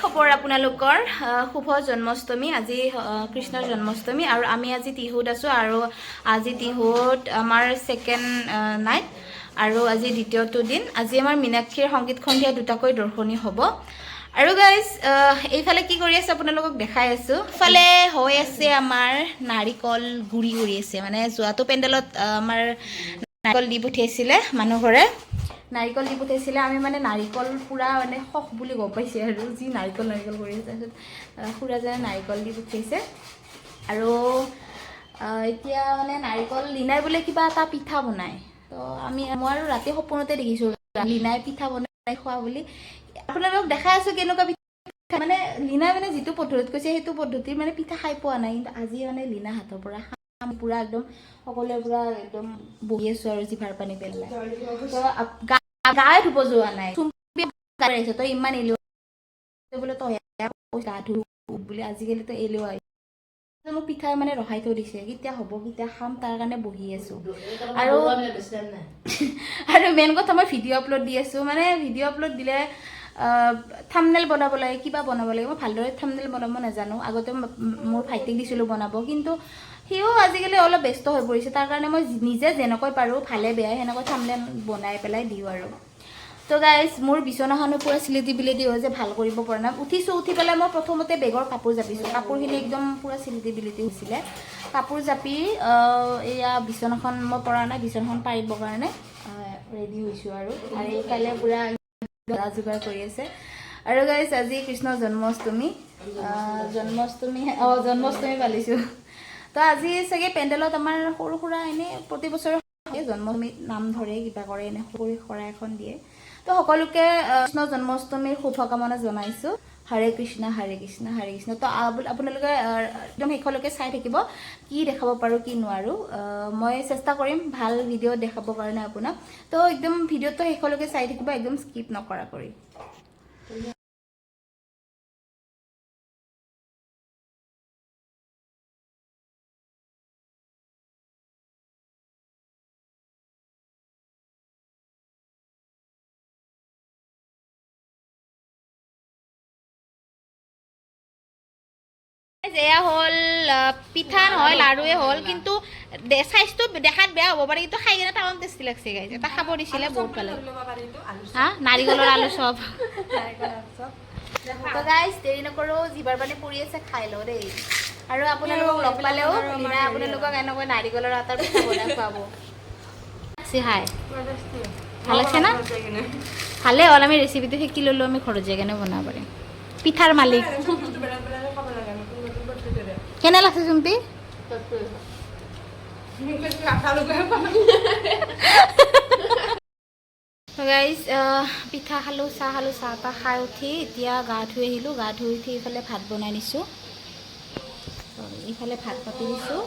খবৰ আপোনালোকৰ? শুভ জন্মাষ্টমী। আজি আহ, কৃষ্ণৰ জন্মাষ্টমী আৰু আমি আজি টিহুত আছোঁ আৰু আজি টিহুত আমাৰ ছেকেণ্ড নাইট আৰু আজি দ্বিতীয়টো দিন। আজি আমাৰ মীনাক্ষীৰ সংগীত সন্ধিয়া দুটাকৈ দৰ্শনী হ'ব। আৰু গাইজ এইফালে কি কৰি আছে আপোনালোকক দেখাই আছোঁ। ইফালে হৈ আছে আমাৰ নাৰিকল গুৰি কৰি আছে। মানে যোৱাটো পেণ্ডেলত আমাৰ নাৰিকল দি পঠিয়াইছিলে মানুহ ঘৰে নাৰিকল দি পঠিয়াইছিলে। আমি মানে নাৰিকল পূৰা মানে শখ বুলি গম পাইছে আৰু যি নাৰিকল নাৰিকল কৰি আছে। তাৰপিছত খুৰাজনে নাৰিকল দি পঠিয়াইছে। আৰু এতিয়া মানে নাৰিকল লিনাই বোলে কিবা এটা পিঠা বনায় তো আমি, মই আৰু ৰাতি সপোনতে দেখিছোঁ। লিনাই পিঠা বনাই খোৱা বুলি। আপোনালোকক দেখাই আছোঁ কেনেকুৱা পিঠা। মানে লিনাই মানে যিটো পদ্ধতিত কৈছে, সেইটো পদ্ধতিৰ মানে পিঠা খাই পোৱা নাই। কিন্তু আজি মানে লিনা হাতৰ পৰা পূৰা একদম সকলোৰে পৰা একদম বহি আছোঁ আৰু জিভাৰ পানী পেলাই। তো গায়ে ধুব যোৱা নাই। আহিছে তই ইমান এলেহুৱা। বোলে তই বুলি আজিকালিতো এলেহুৱা। মোক পিঠাই মানে ৰখাই থৈ দিছে, কেতিয়া হ'ব, কেতিয়া খাম, তাৰ কাৰণে বহি আছোঁ। আৰু আৰু মেইন কথা মই ভিডিঅ' আপলোড দি আছোঁ মানে ভিডিঅ' আপলোড দিলে থামনেল বনাব লাগে, কিবা বনাব লাগে, মই ভালদৰে থামনেল বনাব নাজানো। আগতে মোৰ ভাইটিক দিছিলোঁ বনাব, কিন্তু সিও আজিকালি অলপ ব্যস্ত হৈ পৰিছে। তাৰ কাৰণে মই নিজে যেনেকৈ পাৰোঁ ভালে বেয়াই সেনেকৈ থামনেল বনাই পেলাই দিওঁ আৰু। তো গাইজ মোৰ বিচনাখনো পূৰা চিলিটি বিলিটি হৈছে ভাল কৰিব পৰা নাই। উঠিছোঁ উঠি পেলাই মই প্ৰথমতে বেগৰ কাপোৰ জাপিছোঁ। কাপোৰখিনি একদম পূৰা চিলিটি বিলিটি হৈছিলে। কাপোৰ জাপি এয়া বিচনাখন মই পৰা নাই বিচনাখন পাৰিবৰ কাৰণে ৰেডি হৈছোঁ আৰু। আৰু এইফালে পূৰা যা যোগাৰ কৰি আছে। আৰু গাইজ আজি কৃষ্ণ জন্মাষ্টমী। জন্মাষ্টমী অঁ জন্মাষ্টমী পালিছোঁ। তো আজি চাগে পেণ্ডেলত আমাৰ সৰু সুৰা এনেই প্ৰতি বছৰে জন্মাষ্টমীত নাম ধৰে কিবা কৰে এনে সৰু শৰাই এখন দিয়ে। তো সকলোকে কৃষ্ণ জন্মাষ্টমীৰ শুভকামনা জনাইছোঁ। হৰে কৃষ্ণ হৰে কৃষ্ণ হৰে কৃষ্ণ। তো আপ- আপোনালোকে একদম শেষলৈকে চাই থাকিব কি দেখাব পাৰোঁ কি নোৱাৰোঁ। মই চেষ্টা কৰিম ভাল ভিডিঅ' দেখাবৰ কাৰণে আপোনাক। তো একদম ভিডিঅ'টো শেষলৈকে চাই থাকিব একদম স্কিপ নকৰা কৰি এয়া হ'ল পিঠা নহয় লাৰুৱে হ'ল কিন্তু চাইজটো দেখাত বেয়া হ'ব পাৰে কিন্তু খাই কিনে তামাম টেষ্টি লাগছে গাইজ এটা খাব দিছিলে বহুত ভালো হা? নাৰিকলৰ আলু চব। তো গাইজ দেৰি নকৰোঁ জিভাৰ পানী পৰি আছে খাই লওঁ দেই। আৰু আপোনালোকক লগ পালেও লিনাই আপোনালোকক এনেকৈ নাৰিকলৰ আটাৰ পিঠা বনাই খুৱাব। খাই ভালো লাগছে না? ভালে হ'ল আমি ৰেচিপিটো শিকি ল'লোঁ আমি ঘৰত যাই কেনে বনাব পাৰিম। পিঠাৰ মালিক। কেনে লাগছে চুম্পি গাইজ পিঠা খালোঁ চাহ খালোঁ চাহ তাহ খাই উঠি এতিয়া গা ধুই আহিলোঁ। গা ধুই উঠি ইফালে ভাত বনাই নিছোঁ। ইফালে ভাত পাতি দিছোঁ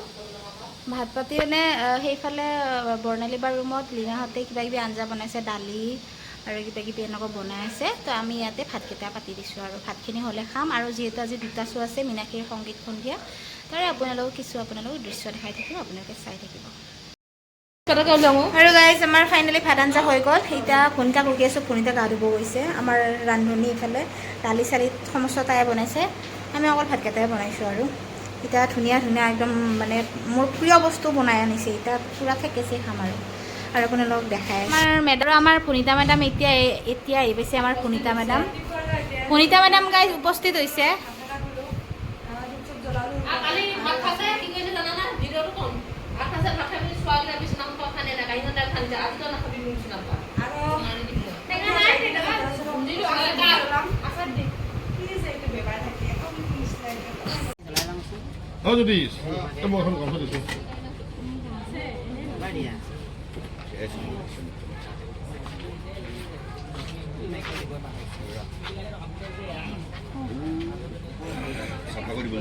ভাত পাতি মানে সেইফালে বৰ্ণালী বাৰ ৰুমত লীনাহঁতে কিবা কিবি আঞ্জা বনাইছে দালি। আৰু কিবা কিবি এনেকুৱা বনাই আছে। তো আমি ইয়াতে ভাতকেইটা পাতি দিছোঁ আৰু। ভাতখিনি হ'লে খাম। আৰু যিহেতু আজি দুটা শ্ব' আছে, মীনাক্ষীৰ সংগীত সন্ধিয়া তাৰে আপোনালোকক কিছু আপোনালোকক দৃশ্য দেখাই থাকিব আপোনালোকে চাই থাকিব। আৰু গাইজ আমাৰ ফাইনেলি ভাত আঞ্জা হৈ গ'ল। এতিয়া ভনিতা বকি আছোঁ, ভনিতা গা ধুব গৈছে। আমাৰ ৰান্ধনী ইফালে দালি চালি সমস্ত তাই বনাইছে। আমি অকল ভাতকেইটাই বনাইছোঁ আৰু। এতিয়া ধুনীয়া ধুনীয়া, একদম মানে মোৰ প্ৰিয় বস্তু বনাই আনিছে। এতিয়া পূৰা থেকেছে খাম আৰু। আৰু আপোনালোকক দেখাই আমাৰ মেডাম আমাৰ ভনিতা মেডাম এতিয়া এতিয়া আহি পাইছে আমাৰ Bhanita madam Bhanita madam guys উপস্থিত হৈছে। কালি ভাত খাইছে কি কৰিছে জানানে? ভিডিঅ'টো কম। ভাত চাফা কৰিব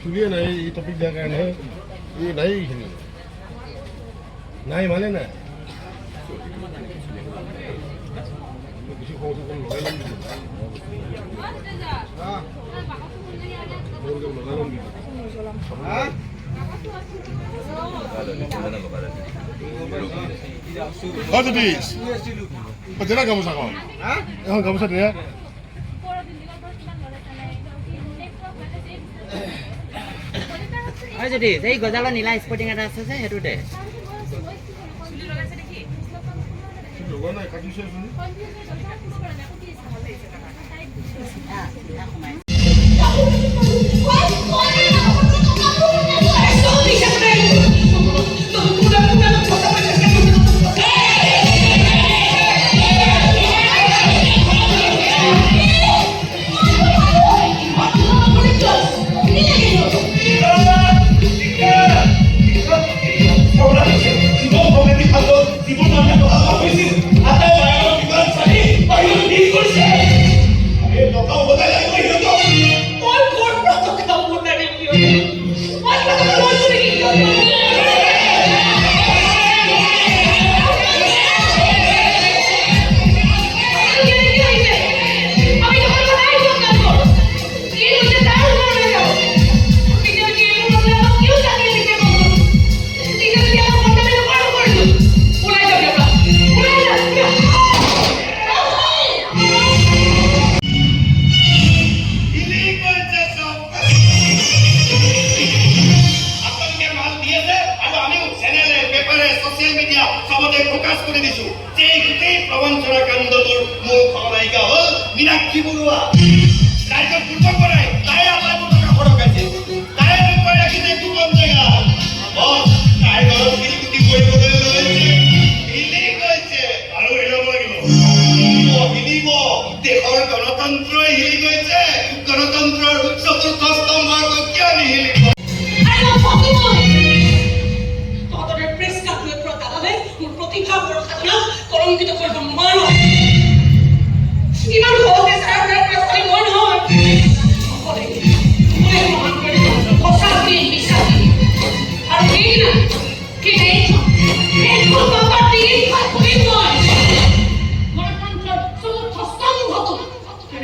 চুলিয়ে নাই এই টপিক দিয়াৰ কাৰণে এই নাই এইখিনি নাই মানে নাই বেছি খং লগাই ল'ম নেকি? হা? সৰুকে লগাই ল'ম নেকি? হা? লগাই ল'লি, কোনে নলগালে? Oh, du dies. দে না গামোচাখন এখন গামোচা দে হয় যদি এই গজালৰ নীলা স্পৰ্টিং এটা আছে যে সেইটো দে লগোৱা মীনাক্ষী বৰুৱা ৰাইজক পূৰ্ব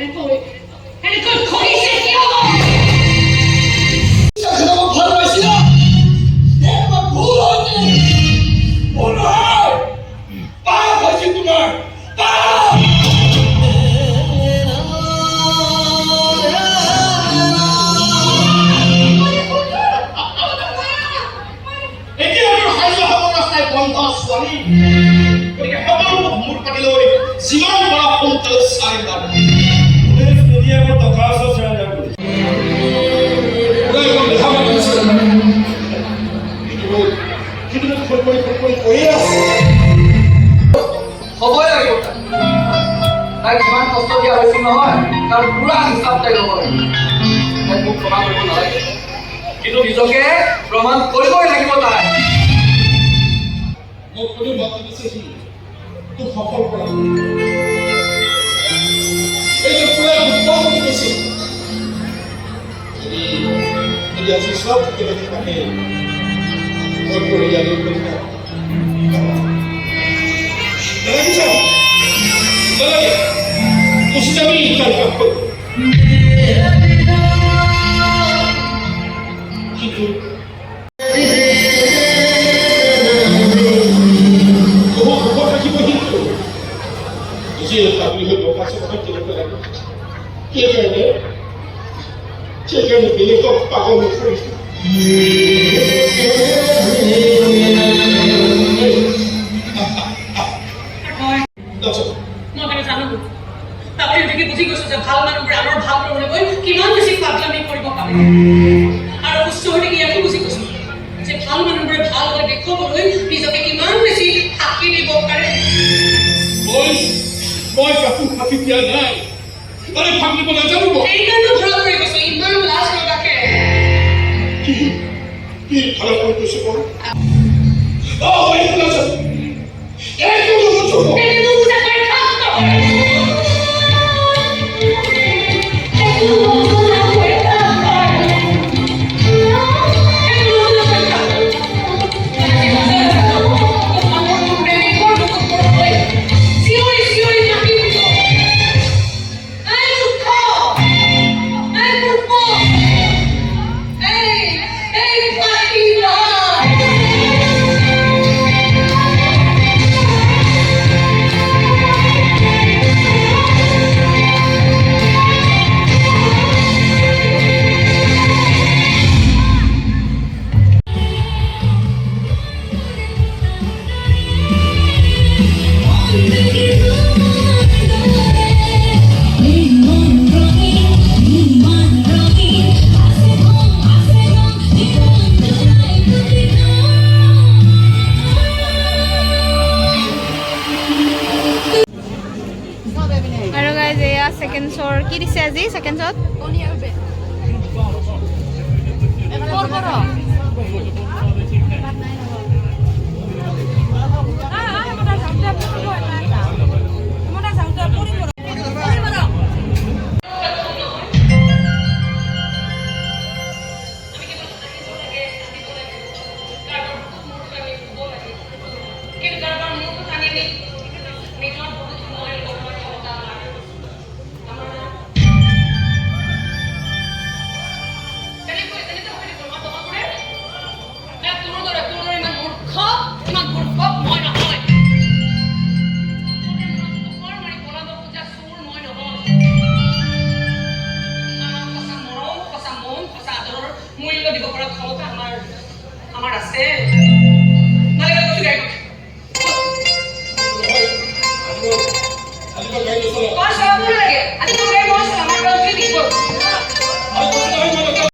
এনেকৈ এনেকৈ তাইক ইমান কষ্ট দিয়া হৈছিল নহয় তাৰ পুৰা হিচাপ তাই লাগিব তাই মোক প্ৰমাণ কৰিব নালাগে কিন্তু নিজকে প্ৰমাণ কৰিবই লাগিব তাই। মোক কোনো এইটো পুৰা চব কেনেকৈ থাকে নালাগিছ নালাগে গুচি যাবি তাৰ কাম কিন্তু বহু সুখত থাকিব যে ভালো মানুহবোৰে আনৰ ভালো কৰিবলৈ গৈ কিমান বেছি পাগলামি কৰিব পাৰে আৰু উচ্চ হৈ ইয়াকো বুজি গৈছো যে ভালো মানুহবোৰে ভালো হৈ দেখুৱাবলৈ নিজকে কিমান বেছি ফাঁকি দিব পাৰে মই কাকো ফাঁকি দিয়া নাই? দিব নাজানো মই সেইকাৰণে ধৰা পৰি গৈছো ইমান লাজ লগাকে কি? কি ভালো বাৰু Pero guys, yeah, second floor. Kiri siya di second floor? Oni abe. Ekor koro.